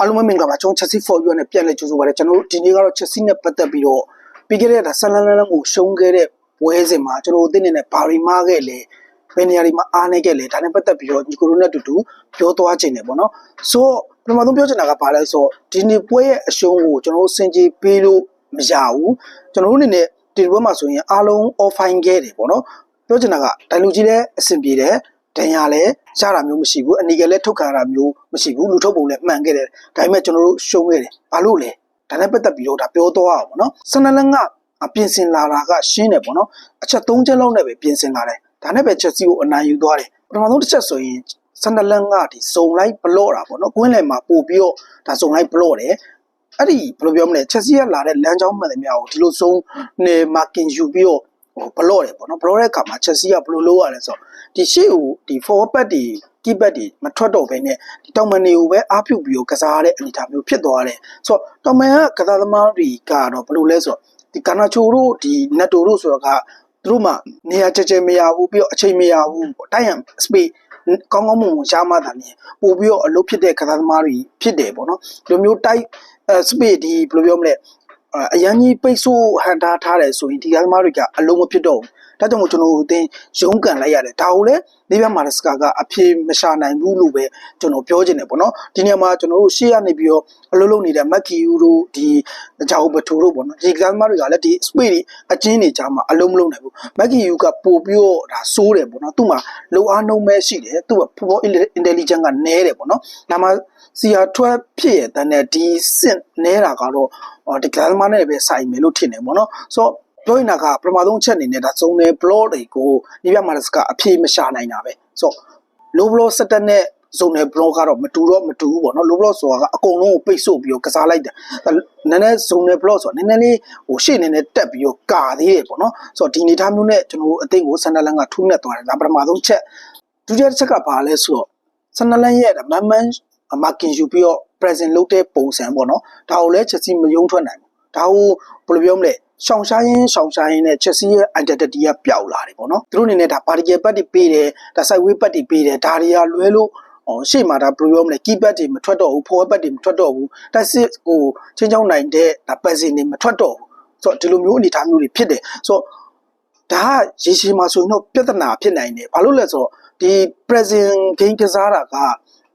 အားလုံးပဲမင်္ဂလာပါကျွန်တော် Chelsea for you နဲ့ပြန်လည်ကြိုဆိုပါရစေကျွန်တော်တို့ဒီနေ့ကတော့ Chelsea နဲ့ပတ်သက်ပြီးတော့ပြီးခဲ့တဲ့ဒါဆန်လန်လန်လန်ကိုရှုံးခဲ့တဲ့ပွဲစဉ်မှာကျွန်တော်တို့အသင်းနေနဲ့ဘာရီမားခဲ့လဲဘယ်နေရာတွေမှာအားနေခဲ့လဲဒါနဲ့ပတ်သက်ပြီးတော့ဒီကိုရိုနဲ့အတူတူပြောသွားခြင်းတယ်ပေါ့နော်ဆိုတော့ပထမဆုံးပြောချင်တာကဘာလဲဆိုတော့ဒီနေ့ပွဲရဲ့အရှုံးကိုကျွန်တော်တို့စင်ကြီးပေးလို့မရဘူးကျွန်တော်တို့အနေနဲ့ဒီပွဲမှာဆိုရင်အားလုံး offline ခဲ့တယ်ပေါ့နော်ပြောချင်တာကဒိုင်လူကြီးလည်းအဆင်ပြေတယ် ဒဏ်ရာလည်းရတာမျိုးမရှိဘူးအနီကလည်းထုတ်ခံရတာမျိုးမရှိဘူးလူထုတ်ပုံလည်းမှန်ခဲ့တယ်ဒါပေမဲ့ကျွန်တော်တို့ရှုံးခဲ့တယ်ဘာလို့လဲဒါနဲ့ပတ်သက်ပြီးတော့ဒါပြောတော့အောင်ပေါ့နော်ဆန်နလန်ကအပြင်ဆင်လာတာကရှင်းတယ်ပေါ့နော်အချက်၃ချက်လောက်နဲ့ပဲပြင်ဆင်လာတယ်ဒါနဲ့ပဲချက်စီကိုအနိုင်ယူသွားတယ်ပထမဆုံးတစ်ချက်ဆိုရင်ဆန်နလန်ကဒီစုံလိုက်ဘလော့တာပေါ့နော်ကွင်းလယ်မှာပို့ပြီးတော့ဒါစုံလိုက်ဘလော့တယ်အဲ့ဒီဘယ်လိုပြောမလဲချက်စီကလာတဲ့လမ်းကြောင်းမှန်တယ်များကိုဒီလိုဆုံးနေမာကင်ယူပြီးတော့ဟို ဘလော့တယ်ပေါ့နော်ဘလော့တဲ့အခါမှာချက်စီကဘယ်လိုလုပ်ရလဲဆိုတော့ဒီရှေ့ကိုဒီ forward back တွေ key back တွေမထွက်တော့ဘဲနဲ့ဒီတောင်မန်တွေကိုပဲအားပြုပြီးတော့ကစားရတဲ့အနေအထားမျိုးဖြစ်သွားတယ်ဆိုတော့တောင်မန်ကကစားသမားတွေကတော့ဘယ်လိုလဲဆိုတော့ဒီကာနာချိုတို့ဒီနက်တိုတို့ဆိုတော့ကသူတို့မှနေရာချေချေမရဘူးပြီးတော့အချိန်မရဘူးပေါ့တိုက်ရန် space ကောင်းကောင်းမွန်မွန်ရှားမှသာနေပို့ပြီးတော့အလုပ်ဖြစ်တဲ့ကစားသမားတွေဖြစ်တယ်ပေါ့နော်ဒီလိုမျိုးတိုက်အဲ space ဒီဘယ်လိုပြောမလဲ အရန်ကြီးပိတ်ဆို့ဟန်တာထားတယ်ဆိုရင်ဒီကစားသမားတွေကအလုံးမဖြစ်တော့ဘူး ဒါကြောင့်မို့ကျွန်တော်တို့အသင်းရုန်းကန်လိုက်ရတယ်ဒါကိုလည်းနေပြမာရစကာကအဖြေမရှာနိုင်ဘူးလို့ပဲကျွန်တော်ပြောချင်တယ်ပေါ့နော်ဒီနေရာမှာကျွန်တော်တို့ရှေ့ကနေပြီးတော့အလုပ်လုပ်နေတဲ့မက်ကီယူတို့ဒီဂျာအိုဘထူတို့ပေါ့နော်ဒီကစားသမားတွေကလည်းဒီ space တွေအချင်းတွေကြားမှာအလုံးမလုပ်နိုင်ဘူးမက်ကီယူကပို့ပြီးတော့ဒါစိုးတယ်ပေါ့နော်သူ့မှာလုံအားနှုံးမဲရှိတယ်သူ့က football intelligence ကနည်းတယ်ပေါ့နော်ဒါမှစီယာထွက်ဖြစ်ရတဲ့နဲ့ဒီစစ်နဲတာကတော့ဒီကစားသမားနဲ့ပဲဆိုင်မယ်လို့ထင်တယ်ပေါ့နော်ဆိုတော့ ပြောရင်ကပထမဆုံးချက်အနေနဲ့ဒါစုံတယ် blog တွေကိုဒီပြမာနစကအဖြေမရှာနိုင်တာပဲဆိုတော့ low block စတက်နဲ့ဇုံနယ် block ကတော့မတူတော့မတူဘူးပေါ့နော် low block ဆိုတာကအကုန်လုံးကိုပိတ်ဆို့ပြီးတော့ကစားလိုက်တယ်နည်းနည်းဇုံနယ် block ဆိုတာနည်းနည်းလေးဟိုရှေ့နည်းနည်းတက်ပြီးတော့ကာသေးတယ်ပေါ့နော်ဆိုတော့ဒီနေသားမျိုးနဲ့ကျွန်တော်အသိကိုဆန်နလန်ကထူးမြတ်သွားတယ်ဒါပထမဆုံးချက်ဒုတိယချက်ကဘာလဲဆိုတော့ဆန်နလန်ရဲ့မန်မန်မာကင်ယူပြီးတော့ present လုပ်တဲ့ပုံစံပေါ့နော်ဒါကိုလည်းချက်စီမယုံထွက်နိုင်ဘူးဒါကိုဘယ်လိုပြောမလဲ ရှောင်ရှားရင်းရှောင်ရှားရင်းနဲ့ချက်စီရဲ့ identity ကပျောက်လာတယ်ပေါ့နော်သူတို့အနေနဲ့ဒါ particle ပတ်တွေပေးတယ်ဒါ side way ပတ်တွေပေးတယ်ဒါတွေကလွဲလို့ဟောရှေ့မှာဒါဘယ်လိုပြောမလဲ key pad တွေမထွက်တော့ဘူး forward pad တွေမထွက်တော့ဘူးတက်စစ်ကိုချင်းချောင်းနိုင်တဲ့ဒါ passing တွေမထွက်တော့ဘူးဆိုတော့ဒီလိုမျိုးအနေအထားမျိုးတွေဖြစ်တယ်ဆိုတော့ဒါကရေရှည်မှာဆိုရင်တော့ပြဿနာဖြစ်နိုင်တယ်ဘာလို့လဲဆိုတော့ဒီ present game ကစားတာက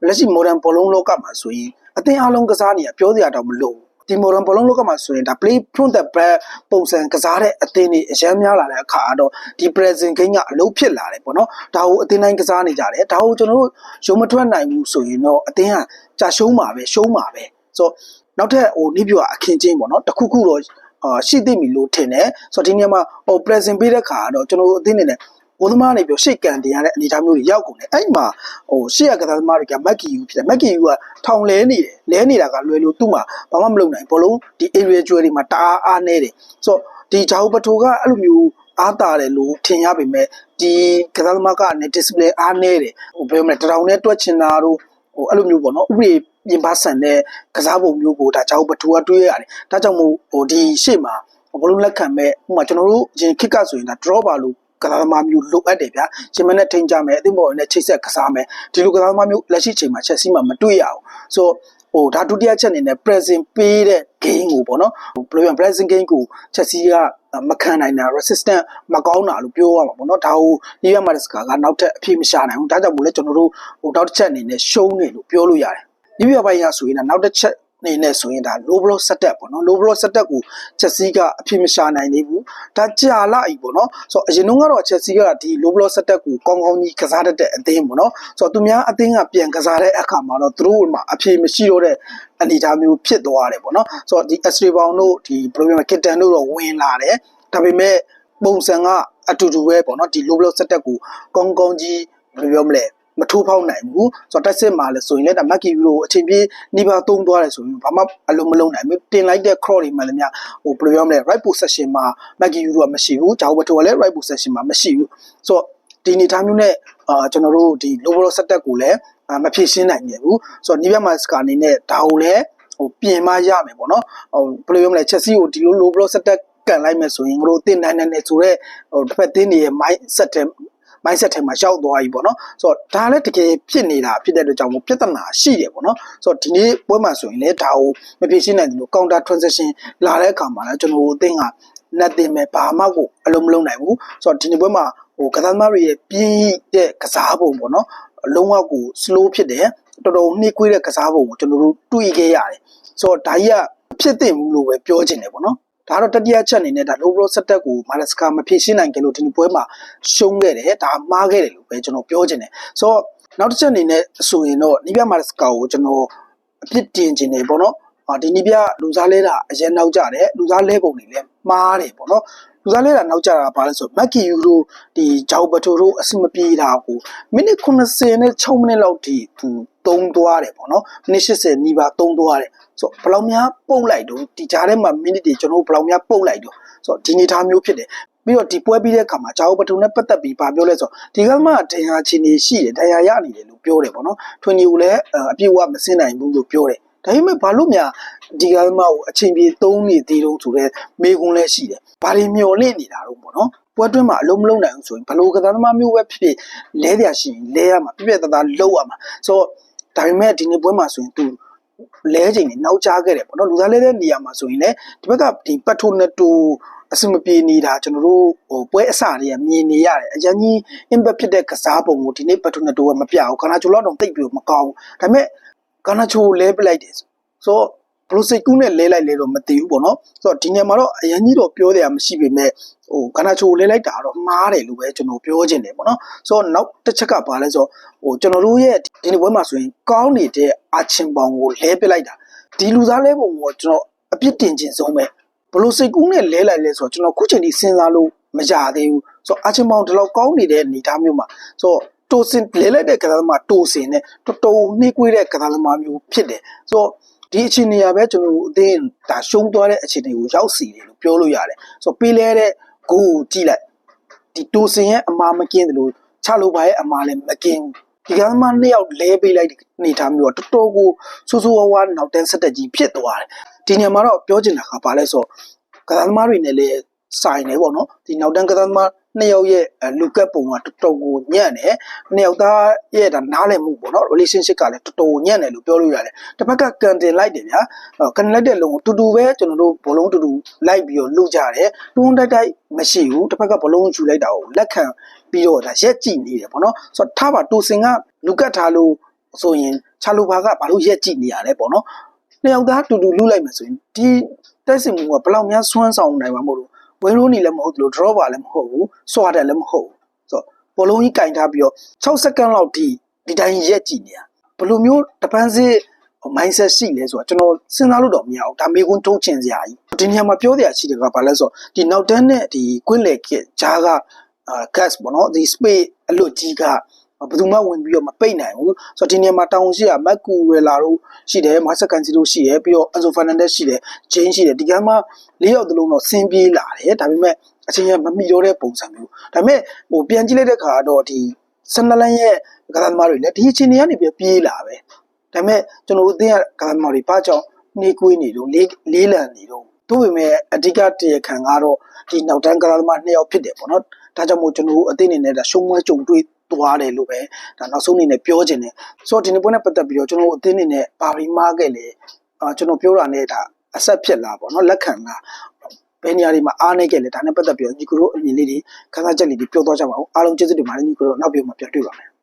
လက်ရှိ modern ဘောလုံးလောကမှာဆိုရင်အသင်းအလုံးကစားနေရပြောစရာတော့မလိုဘူး ဒီ modern ဘောလုံးလောကမှာဆိုရင်ဒါ play from the back ပုံစံကစားတဲ့အသင်းတွေအများများလာတဲ့အခါတော့ဒီ present game ကအလုပ်ဖြစ်လာတယ်ပေါ့နော်ဒါကိုအသင်းတိုင်းကစားနေကြတယ်ဒါကိုကျွန်တော်တို့ရုံမထွက်နိုင်ဘူးဆိုရင်တော့အသင်းကကြာရှုံးမှာပဲရှုံးမှာပဲဆိုတော့နောက်ထပ်ဟိုနိပြအခင်းချင်းပေါ့နော်တခုခုတော့အာရှိသိပြီလို့ထင်တယ်ဆိုတော့ဒီနေရာမှာဟို present ပေးတဲ့ခါကတော့ကျွန်တော်တို့အသင်းနေနဲ့ ကိုသမားနေပြီးရှေ့ကန်တင်ရတဲ့အနေအထားမျိုးတွေရောက်ကုန်တယ်အဲ့မှာဟိုရှေ့ရကစားသမားတွေကမက်ကီယူဖြစ်တယ်မက်ကီယူကထောင်လဲနေတယ်လဲနေတာကလွယ်လို့သူ့မှာဘာမှမလုပ်နိုင်ဘောလုံးဒီ area ကျွဲတွေမှာတအားအားနေတယ်ဆိုတော့ဒီဂျာဟိုပထိုကအဲ့လိုမျိုးအားတာတယ်လို့ထင်ရပေမဲ့ဒီကစားသမားကနေ display အားနေတယ်ဟိုဘယ်လိုမလဲတရောင်နဲ့တွက်ချင်တာတို့ဟိုအဲ့လိုမျိုးပေါ့နော်ဥပဒေပြင်ပဆန်တဲ့ကစားပုံမျိုးကိုဒါဂျာဟိုပထိုကတွေးရတယ်ဒါကြောင့်မို့ဟိုဒီရှေ့မှာဘလုံးလက်ခံမဲ့ဥပမာကျွန်တော်တို့ရင်ခစ်ကဆိုရင်ဒါ draw ပါလို့ ကစားသမားမျိုးလိုအပ်တယ်ဗျာရှင်မနဲ့ထိန်ကြမယ်အသင်းပေါ်နဲ့ချိတ်ဆက်ကစားမယ်ဒီလိုကစားသမားမျိုးလက်ရှိချိန်မှာချက်စီးမှာမတွေ့ရအောင်ဆိုဟိုဒါဒုတိယချက်အနေနဲ့ present ပေးတဲ့ game ကိုပေါ့နော်ဟိုဘယ်လို present game ကိုချက်စီးကမခံနိုင်တာ resistant မကောင်းတာလို့ပြောရမှာပေါ့နော်ဒါကိုညီရမတဲ့စကားကနောက်ထပ်အဖြစ်မရှာနိုင်ဘူးဒါကြောင့်မို့လဲကျွန်တော်တို့ဟိုနောက်တစ်ချက်အနေနဲ့ရှုံးနေလို့ပြောလို့ရတယ်ဒီပြပိုင်းရဆိုရင်နောက်တစ်ချက် နေနဲ့ဆိုရင်ဒါ low block setup ပေါ့နော် low block setup ကိုချက်စီးကအဖြစ်မရှာနိုင်သေးဘူးဒါကြာလာပြီပေါ့နော်ဆိုတော့အရင်တုန်းကတော့ချက်စီးကဒီ low block setup ကိုကောင်းကောင်းကြီးကစားတတ်တဲ့အသင်းပေါ့နော်ဆိုတော့သူများအသင်းကပြန်ကစားတဲ့အခါမှာတော့သူတို့မှာအဖြစ်မရှိတော့တဲ့အနေအထားမျိုးဖြစ်သွားတယ်ပေါ့နော်ဆိုတော့ဒီ Astray Bound တို့ဒီ problem Kitten တို့တော့ဝင်လာတယ်ဒါပေမဲ့ပုံစံကအတူတူပဲပေါ့နော်ဒီ low block setup ကိုကောင်းကောင်းကြီးဘယ်လိုပြောမလဲ မထိုးဖောက်နိုင်ဘူးဆိုတော့တက်စစ်မှာလဲဆိုရင်လည်းဒါမက်ကီယူလိုအချိန်ပြေးနှိပါသုံးသွားတယ်ဆိုရင်ဘာမှအလုံးမလုံးနိုင်ဘူးတင်လိုက်တဲ့ cross တွေမှလည်းများဟိုဘယ်လိုပြောမလဲ right position မှာမက်ကီယူကမရှိဘူးဂျာဝဘတိုကလည်း right position မှာမရှိဘူးဆိုတော့ဒီအနေထားမျိုးနဲ့အာကျွန်တော်တို့ဒီ low block setup ကိုလည်းမဖြည့်ရှင်းနိုင်ခဲ့ဘူးဆိုတော့နီးပြမှာစကာအနေနဲ့ဒါကိုလည်းဟိုပြင်မရမယ်ပေါ့နော်ဟိုဘယ်လိုပြောမလဲချက်စီကိုဒီလို low block setup ကန်လိုက်မယ်ဆိုရင်တို့တင်နိုင်နိုင်နေဆိုတော့ဟိုတစ်ဖက်တင်းတွေရဲ့ mind set mindset ထဲမှာရောက်သွားပြီပေါ့နော်ဆိုတော့ဒါလည်းတကယ်ဖြစ်နေတာဖြစ်တဲ့အတွက်ကြောင့်မို့ပြဿနာရှိတယ်ပေါ့နော်ဆိုတော့ဒီနေ့ပွဲမှာဆိုရင်လည်းဒါကိုမဖြေရှင်းနိုင်ဘူးလို့ counter transaction လာတဲ့အခါမှာလည်းကျွန်တော်တို့အသိက nothing ပဲဘာမှကိုအလုံးမလုံးနိုင်ဘူးဆိုတော့ဒီနေ့ပွဲမှာဟိုကစားသမားတွေရဲ့ပြီးတဲ့ကစားပုံပေါ့နော်အလုံးဝကို slow ဖြစ်တယ်တော်တော်နှိကွေးတဲ့ကစားပုံကိုကျွန်တော်တို့တွေ့ခဲ့ရတယ်ဆိုတော့ဒါကြီးကဖြစ်တင်ဘူးလို့ပဲပြောချင်တယ်ပေါ့နော် ဒါတော့တတိယချက်အနေနဲ့ဒါ low blow ဆက်တက်ကိုမာလက်စကာမဖြည့်ရှင်းနိုင်ကြလို့ဒီနေ့ပွဲမှာရှုံးခဲ့တယ်ဒါမှားခဲ့တယ်လို့ပဲကျွန်တော်ပြောချင်တယ်ဆိုတော့နောက်တစ်ချက်အနေနဲ့ဆိုရင်တော့နိပြမာလက်စကာကိုကျွန်တော်အပြစ်တင်ချင်တယ်ပေါ့နော်အာဒီနိပြလူစားလဲတာအရင်နောက်ကြတယ်လူစားလဲပုံတွေလည်း မှားတယ်ပေါ့နော်လူစားလဲတာနောက်ကြတာဘာလဲဆိုမက်ကီယူတို့ဒီဂျောက်ဘတိုတို့အဆင်မပြေတာကိုမိနစ်90နဲ့6မိနစ်လောက်ထိသူတုံးသွားတယ်ပေါ့နော်မိနစ်80နီးပါးတုံးသွားတယ်ဆိုတော့ဘယ်လောက်များပုတ်လိုက်တော့ဒီကြားထဲမှာမိနစ်တွေကျွန်တော်တို့ဘယ်လောက်များပုတ်လိုက်တော့ဆိုတော့ဒီနေသားမျိုးဖြစ်တယ်ပြီးတော့ဒီပွဲပြီးတဲ့အခါမှာဂျာအိုပထုံနဲ့ပတ်သက်ပြီးဗာပြောလဲဆိုတော့ဒီကမှဒဏ်ရာချီနေရှိတယ်ဒဏ်ရာရနေတယ်လို့ပြောတယ်ပေါ့နော်ထွင်ကြီးကိုလည်းအပြည့်အဝမစင်းနိုင်ဘူးလို့ပြောတယ် ဒါပေမဲ့ဘာလို့များဒီကမှကိုအချိန်ပြေသုံးနေသေးတော့ဆိုတော့မေကွန်းလည်းရှိတယ်ဘာတွေမျော်လင့်နေတာတော့ပေါ့နော်ပွဲတွင်းမှာအလုံးမလုံးနိုင်ဘူးဆိုရင်ဘလို့ကစားသမားမျိုးပဲဖြစ်ဖြစ်လဲတရားရှိရင်လဲရမှာပြည့်ပြည့်သားသားလုံးရမှာဆိုတော့ဒါပေမဲ့ဒီနေ့ပွဲမှာဆိုရင် तू လဲချိန်နေနောက်ကျခဲ့တယ်ပေါ့နော်လူသားလဲတဲ့နေရာမှာဆိုရင်လည်းဒီဘက်ကဒီပတ်ထိုနဲ့တူအစမပြေနေတာကျွန်တော်တို့ဟိုပွဲအစတွေကမြင်နေရတယ်အရင်ကြီး impact ဖြစ်တဲ့ကစားပုံကိုဒီနေ့ပတ်ထိုနဲ့တူကမပြဘူးခနာချိုလောက်တော့တိတ်ပြီးမကောင်းဘူးဒါပေမဲ့ ခနာချိုလဲပလိုက်တယ်ဆိုတော့ဘလိုစိတ်ကူးနဲ့လဲလိုက်လဲတော့မသိဘူးပေါ့နော်ဆိုတော့ဒီနေရာမှာတော့အရင်ကြီးတော့ပြောတယ်မရှိပေမဲ့ဟိုခနာချိုလဲလိုက်တာတော့မှားတယ်လို့ပဲကျွန်တော်ပြောချင်တယ်ပေါ့နော်ဆိုတော့နောက်တစ်ချက်ကဘာလဲဆိုတော့ဟိုကျွန်တော်တို့ရဲ့ဒီနေ့ပွဲမှာဆိုရင်ကောင်းနေတဲ့အာချင်ပေါင်ကိုလဲပလိုက်တာဒီလူသားလဲပုံကိုကျွန်တော်အပြစ်တင်ခြင်းဆုံးပဲဘလို့စိတ်ကူးနဲ့လဲလိုက်လဲဆိုတော့ကျွန်တော်ခုချိန်ထိစဉ်းစားလို့မရသေးဘူးဆိုတော့အာချင်ပေါင်ဒီလောက်ကောင်းနေတဲ့အနေအထားမျိုးမှာဆိုတော့ တိုစင်လဲလိုက်တဲ့ကစားသမားတိုစင်နဲ့တော်တော်နှိကွေးတဲ့ကစားသမားမျိုးဖြစ်တယ်ဆိုတော့ဒီအခြေအနေရပဲကျွန်တော်တို့အသင်းဒါရှုံးသွားတဲ့အခြေအနေကိုရောက်စီတယ်လို့ပြောလို့ရတယ်ဆိုတော့ပေးလဲတဲ့ဂိုးကိုကြည့်လိုက်ဒီတိုစင်ရဲ့အမာမကင်းတယ်လို့ချလို့ပါရဲ့အမာလည်းမကင်းဘူးဒီကမ်းမနှစ်ယောက်လဲပေးလိုက်နေထားမျိုးတော့တော်တော်ကိုဆူဆူဝါးဝါးနောက်တန်းဆက်တက်ကြီးဖြစ်သွားတယ်ဒီညမှာတော့ပြောချင်တာကဘာလဲဆိုတော့ကစားသမားတွေနဲ့လည်း ဆိုင်နေပေါ့နော်ဒီနောက်တန်းကစားသမားနှစ်ယောက်ရဲ့လူကပ်ပုံကတော်တော်ကိုညံ့တယ်နှစ်ယောက်သားရဲ့ဒါနားလည်မှုပေါ့နော် relationship ကလည်းတော်တော်ညံ့တယ်လို့ပြောလို့ရတယ်တစ်ဖက်ကကန်တင်လိုက်တယ်ဗျာကန်လိုက်တဲ့လုံကိုတူတူပဲကျွန်တော်တို့ဘလုံးတူတူလိုက်ပြီးတော့လူကြတယ်တွန်းတိုက်တိုက်မရှိဘူးတစ်ဖက်ကဘလုံးချူလိုက်တာကိုလက်ခံပြီးတော့ဒါရက်ကြည့်နေတယ်ပေါ့နော်ဆိုတော့ထားပါတူစင်ကလူကတ်ထားလို့ဆိုရင်ချာလူဘာကဘာလို့ရက်ကြည့်နေရလဲပေါ့နော်နှစ်ယောက်သားတူတူလူလိုက်မယ်ဆိုရင်ဒီတက်စင်မှုကဘယ်လောက်များစွမ်းဆောင်နိုင်မှာမဟုတ်လို့ ဝင်းရိုးနေလည်းမဟုတ်ဘူး dropper လည်းမဟုတ်ဘူးစွာတယ်လည်းမဟုတ်ဘူးဆိုတော့ဘောလုံးကြီးကင်ထားပြီးတော့6စက္ကန့်လောက်ဒီဒီတိုင်းရက်ကြည့်နေရဘယ်လိုမျိုးတပန်းစစ် mindset ရှိလဲဆိုတော့ကျွန်တော်စဉ်းစားလို့တော့မရဘူးဒါမေကွန်းထုတ်ချင်စရာကြီးဒီနေရာမှာပြောစရာရှိတယ်ကဘာလဲဆိုတော့ဒီနောက်တန်းနဲ့ဒီကွင်းလေကဂျားကအာ gas ပေါ့နော်ဒီ space အလွတ်ကြီးက ဘယ်သူမှဝင်ပြီးတော့မပိတ်နိုင်ဘူးဆိုတော့ဒီနေရာမှာတောင်ရှိရမက်ကူရလာတို့ရှိတယ်မာဆက်ကန်စီတို့ရှိတယ်ပြီးတော့အန်ဆိုဖာနန်ဒက်ရှိတယ်ဂျင်းရှိတယ်ဒီကမ်းမှာလေးယောက်တလုံးတော့ဆင်းပြေးလာတယ်ဒါပေမဲ့အချင်းချင်းမမီတော့တဲ့ပုံစံမျိုးဒါပေမဲ့ဟိုပြန်ကြည့်လိုက်တဲ့ခါတော့ဒီဆန်နလန်ရဲ့ကစားသမားတွေလည်းဒီအချိန်ကနေပြပြေးလာပဲဒါပေမဲ့ကျွန်တော်တို့အသင်းကကစားသမားတွေဘာကြောင့်နေကွေးနေတော့လေးလေးလံနေတော့တို့ပေမဲ့အဓိကတရားခံကတော့ဒီနောက်တန်းကစားသမားနှစ်ယောက်ဖြစ်တယ်ပေါ့နော်ဒါကြောင့်မို့ကျွန်တော်တို့အသင်းအနေနဲ့ဒါရှုံးမွဲကြုံတွေ့ သွားတယ်လို့ပဲဒါနောက်ဆုံးအနေနဲ့ပြောချင်တယ်ဆိုတော့ဒီနေ့ပွဲနဲ့ပတ်သက်ပြီးတော့ကျွန်တော်တို့အသင်းအနေနဲ့ဘာပြီးမားခဲ့လဲအာကျွန်တော်ပြောတာနဲ့ဒါအဆက်ဖြစ်လာပေါ့နော်လက်ခံလာဘယ်နေရာတွေမှာအားနေခဲ့လဲဒါနဲ့ပတ်သက်ပြီးတော့ညီကတို့အမြင်လေးတွေခန်းစားချက်လေးတွေပြောသွားကြပါဦးအားလုံးကျေးဇူးတင်ပါတယ်ညီကတို့နောက်ပြီးမှပြန်တွေ့ပါမယ်